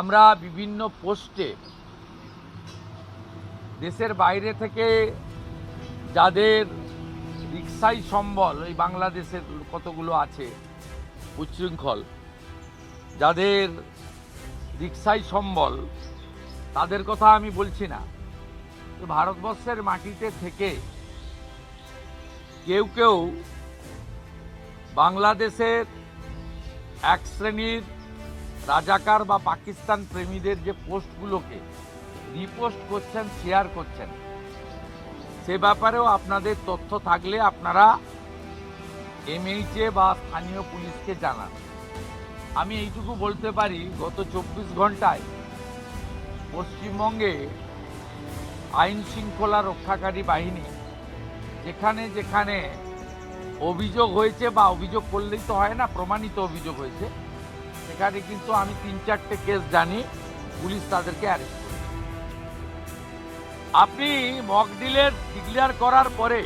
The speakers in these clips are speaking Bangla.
আমরা বিভিন্ন পোস্টে দেশের বাইরে থেকে যাদের রিক্সাই সম্বল ওই বাংলাদেশের কতগুলো আছে উচ্ছৃঙ্খল, যাদের রিক্সাই সম্বল, তাদের কথা আমি বলছি না। ভারতবর্ষের মাটিতে থেকে কেউ কেউ বাংলাদেশের এক শ্রেণির রাজাকার বা পাকিস্তান প্রেমীদের যে পোস্টগুলোকে রিপোস্ট করছেন, শেয়ার করছেন, সে ব্যাপারেও আপনাদের তথ্য থাকলে আপনারা এমএইচএ বা স্থানীয় পুলিশকে জানান। আমি এইটুকু বলতে পারি, গত চব্বিশ ঘন্টায় পশ্চিমবঙ্গে আইন শৃঙ্খলা রক্ষাকারী বাহিনী যেখানে যেখানে অভিযোগ হয়েছে বা অভিযোগ করলেই তো হয় না, প্রমাণিত অভিযোগ হয়েছে সেখানে কিন্তু আমি তিন চারটে কেস জানি, পুলিশ তাদেরকে অ্যারেস্ট করেছে। আপনি মক ডিলের ডিক্লেয়ার করার পরে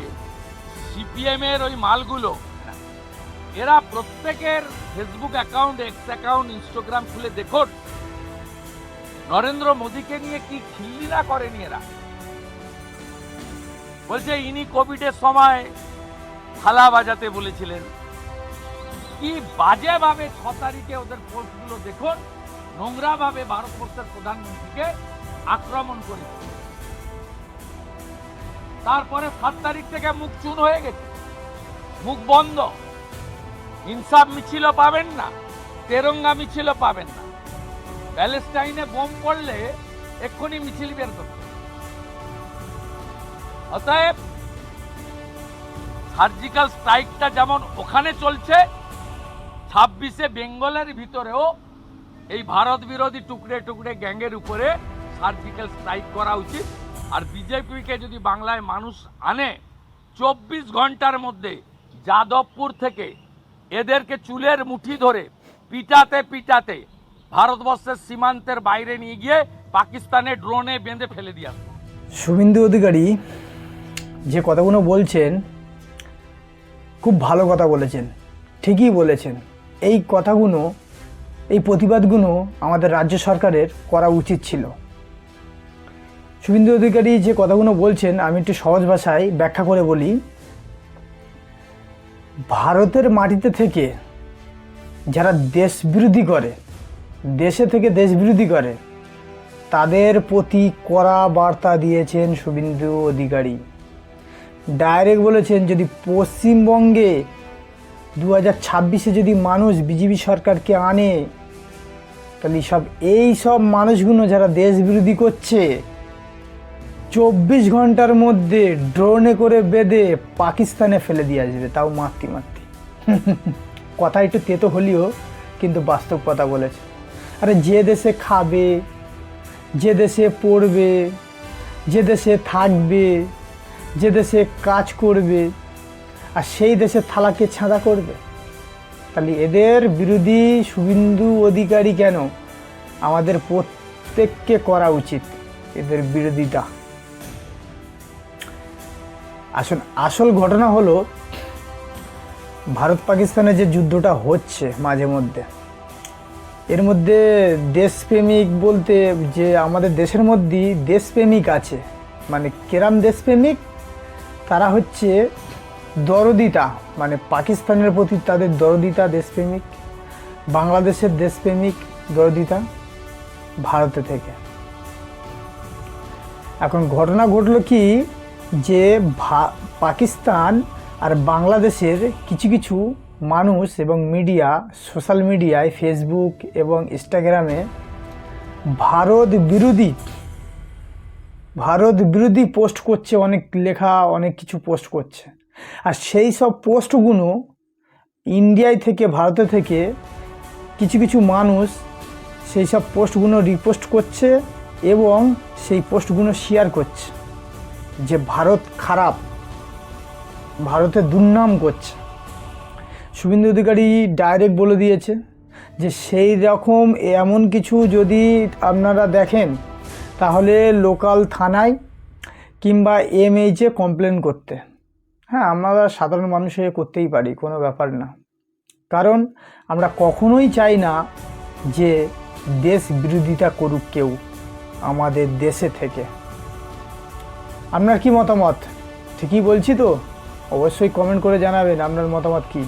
সিপিএম এর ওই মালগুলো, এরা প্রত্যেকের Facebook account X account Instagram খুলে দেখুন। নরেন্দ্র মোদীকে নিয়ে কি খিল্লিরা করেনি এরা? বলছে, ইনি কোভিডের সময় থালা বাজাতে বলেছিলেন। কি বাজেভাবে ছ তারিখে ওদের পোস্টগুলো দেখুন, নোংরাভাবে ভারতবর্ষের প্রধানমন্ত্রীকে আক্রমণ করেছে। তারপরে সাত তারিখ থেকে মুখ চুন হয়ে গেছে। মুখ বন্ধ। ইনসাফ মিছিলও পাবেন না, তেরঙ্গা মিছিলও পাবেন না। প্যালেস্টাইনে বোম পড়লে এক্ষুনি মিছিল বের করতে অতএব সার্জিক্যাল স্ট্রাইকটা যেমন ওখানে চলছে ছাব্বিশে বেঙ্গলের ভিতরেও এই ভারত বিরোধী টুকরে টুকরে গ্যাংয়ের উপরে সার্জিক্যাল স্ট্রাইক করা উচিত। আর বিজেপিকে যদি বাংলায় মানুষ আনে, চব্বিশ ঘণ্টার মধ্যে যাদবপুর থেকে এদেরকে চুলের মুঠি ধরে পিটাতে পিটাতে ভারতবর্ষের সীমান্তের বাইরে নিয়ে গিয়ে পাকিস্তানে ড্রোনে বেঁধে ফেলে দিয়ে শুভেন্দু অধিকারী, যে কথাগুলো বলছেন, খুব ভালো কথা বলেছেন, ঠিকই বলেছেন। এই কথাগুলো, এই প্রতিবাদগুলো আমাদের রাজ্য সরকারের করা উচিত ছিল। শুভেন্দু অধিকারী যে কথাগুলো বলছেন, আমি একটু সহজ ভাষায় ব্যাখ্যা করে বলি। ভারতের মাটিতে থেকে যারা দেশ বিরোধী করে, দেশে থেকে দেশ বিরোধী করে, তাদের প্রতি কড়া বার্তা দিয়েছেন শুভেন্দু অধিকারী। ডাইরেক্ট বলেছেন, যদি পশ্চিমবঙ্গে দু হাজার ছাব্বিশে যদি মানুষ বিজেপি সরকারকে আনে, তাহলে সব এই সব মানুষগুলো যারা দেশ বিরোধী করছে, চব্বিশ ঘণ্টার মধ্যে ড্রোনে করে বেঁধে পাকিস্তানে ফেলে দিয়ে আসবে, তাও মারতি মারতি কথা একটু তেতো হলেও কিন্তু বাস্তব কথা বলেছে। আরে যে দেশে খাবে, যে দেশে পড়বে, যে দেশে থাকবে, যে দেশে কাজ করবে আর সেই দেশে থালাকে ছাঁদা করবে? তাহলে এদের বিরোধী শুভেন্দু অধিকারী কেন? আমাদের প্রত্যেককে করা উচিত এদের বিরোধিতা। আসল আসল ঘটনা হলো, ভারত পাকিস্তানের যে যুদ্ধটা হচ্ছে মাঝে মধ্যে, এর মধ্যে দেশপ্রেমিক বলতে যে আমাদের দেশের মধ্যেই দেশপ্রেমিক আছে। মানে কেরাম দেশপ্রেমিক, তারা হচ্ছে দরদিতা মানে পাকিস্তানের প্রতি তাদের দরদিতা দেশপ্রেমিক, বাংলাদেশের দেশপ্রেমিক দরদিতা ভারতে থেকে। এখন ঘটনা ঘটলো কি যে পাকিস্তান আর বাংলাদেশের কিছু কিছু মানুষ এবং মিডিয়া, সোশ্যাল মিডিয়ায়, ফেসবুক এবং ইনস্টাগ্রামে ভারত বিরোধী ভারত বিরোধী পোস্ট করছে, অনেক লেখা, অনেক কিছু পোস্ট করছে। আর সেই সব পোস্টগুলো ইন্ডিয়ায় থেকে, ভারতে থেকে কিছু কিছু মানুষ সেই সব পোস্টগুলো রিপোস্ট করছে এবং সেই পোস্টগুলো শেয়ার করছে যে ভারত খারাপ, ভারতে দুর্নাম করছে। শুভেন্দু অধিকারী ডাইরেক্ট বলে দিয়েছে যে সেই রকম এমন কিছু যদি আপনারা দেখেন, তাহলে লোকাল থানায় কিংবা এমএইচে কমপ্লেন করতে। হ্যাঁ আমরা সাধারণ মানুষ করতেই পারি, কোনো ব্যাপার না। কারণ আমরা কখনোই চাই না যে দেশ বিরোধিতা করুক কেউ আমাদের দেশে থেকে। আপনার কি মতামত? ঠিকই বলছি তো? অবশ্যই কমেন্ট করে জানাবেন, আপনার মতামত কি?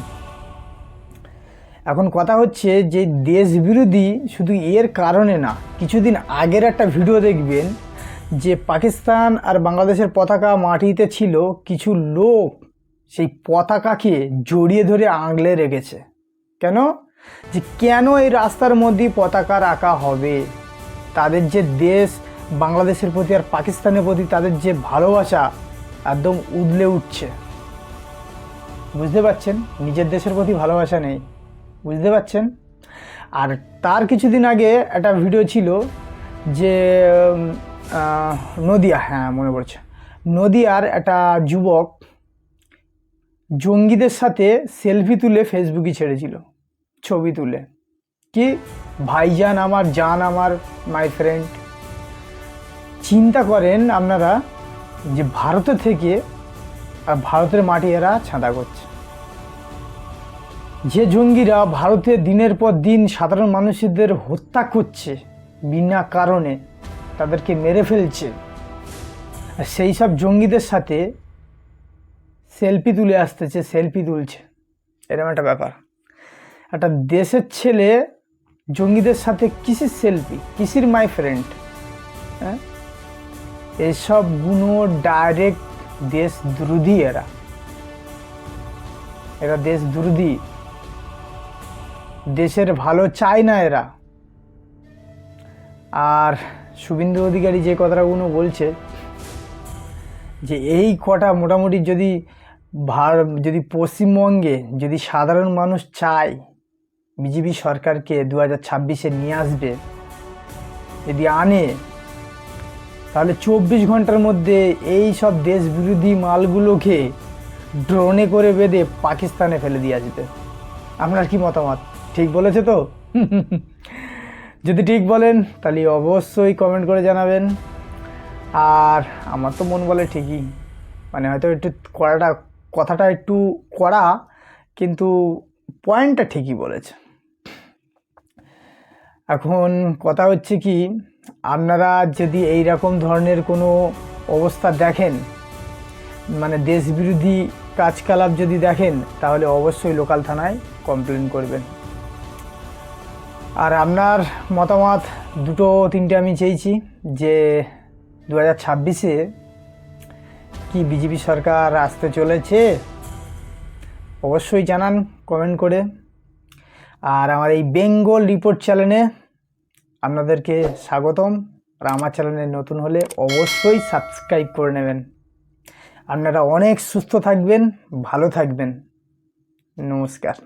এখন কথা হচ্ছে যে দেশ বিরোধী শুধু এর কারণে না, কিছুদিন আগের একটা ভিডিও দেখবেন যে পাকিস্তান আর বাংলাদেশের পতাকা মাটিতে ছিল, কিছু লোক সেই পতাকাকে জড়িয়ে ধরে আঙলে রেখেছে। কেন? যে কেন এই রাস্তার মধ্যে পতাকা রাখা হবে? তাদের যে দেশ বাংলাদেশের প্রতি আর পাকিস্তানের প্রতি তাদের যে ভালোবাসা একদম উদলে উঠছে। বুঝতে পারছেন? নিজের দেশের প্রতি ভালোবাসা নেই। বুঝতে পারছেন? আর তার কিছুদিন আগে একটা ভিডিও ছিল যে নদিয়া হ্যাঁ মনে পড়ছে। নদিয়ার একটা যুবক জঙ্গিদের সাথে সেলফি তুলে ফেসবুকে ছেড়েছিল, ছবি তুলে। কি? ভাইজান আমার, জান আমার মাই ফ্রেন্ড চিন্তা করেন আপনারা যে ভারতে থেকে আর ভারতের মাটি এরা ছাঁদা করছে। যে জঙ্গিরা ভারতে দিনের পর দিন সাধারণ মানুষদের হত্যা করছে বিনা কারণে তাদেরকে মেরে ফেলছে। আর সেই সব জঙ্গিদের সাথে সেলফি তুলে আসতেছে, সেলফি তুলছে। এরকম একটা ব্যাপার। একটা দেশের ছেলে জঙ্গিদের সাথে কিসের সেলফি? কিসির মাই ফ্রেন্ড? হ্যাঁ? এসব গুণ ডাইরেক্ট দেশ দ্রোহী এরা। এরা দেশ দ্রোহী দেশের ভালো চায় না এরা। আর শুভেন্দু অধিকারী যে কথাগুলো বলছে, যে এই কটা মোটামুটি যদি ভার, যদি পশ্চিমবঙ্গে যদি সাধারণ মানুষ চায় বিজেপি সরকারকে দু হাজার ছাব্বিশে নিয়ে আসবে, যদি আনে, তাহলে চব্বিশ ঘণ্টার মধ্যে এই সব দেশ বিরোধী মালগুলোকে ড্রোনে করে বেঁধে পাকিস্তানে ফেলে দিয়ে আসবে। আপনার কি মতামত? ঠিক বলেছে তো? যদি ঠিক বলেন, তাহলে অবশ্যই কমেন্ট করে জানাবেন। আর আমার তো মন বলে ঠিকই। মানে হয়তো একটু কড়াটা কথাটা একটু কড়া, কিন্তু পয়েন্টটা ঠিকই বলেছে। এখন কথা হচ্ছে কি, আপনারা যদি এই রকম ধরনের কোনো অবস্থা দেখেন মানে দেশ বিরোধী কাজকলাপ যদি দেখেন, তাহলে অবশ্যই লোকাল থানায় কমপ্লেন করবেন। আর আপনার মতামত দুটো তিনটে আমি চেয়েছি যে দু হাজার ছাব্বিশে কি বিজেপি সরকার আসতে চলেছে, অবশ্যই জানান কমেন্ট করে। আর আমার এই বেঙ্গল রিপোর্ট চ্যানেলে আপনাদেরকে স্বাগতম। আর আমার চ্যানেলে নতুন হলে অবশ্যই সাবস্ক্রাইব করে নেবেন। আপনারা অনেক সুস্থ থাকবেন, ভালো থাকবেন। নমস্কার।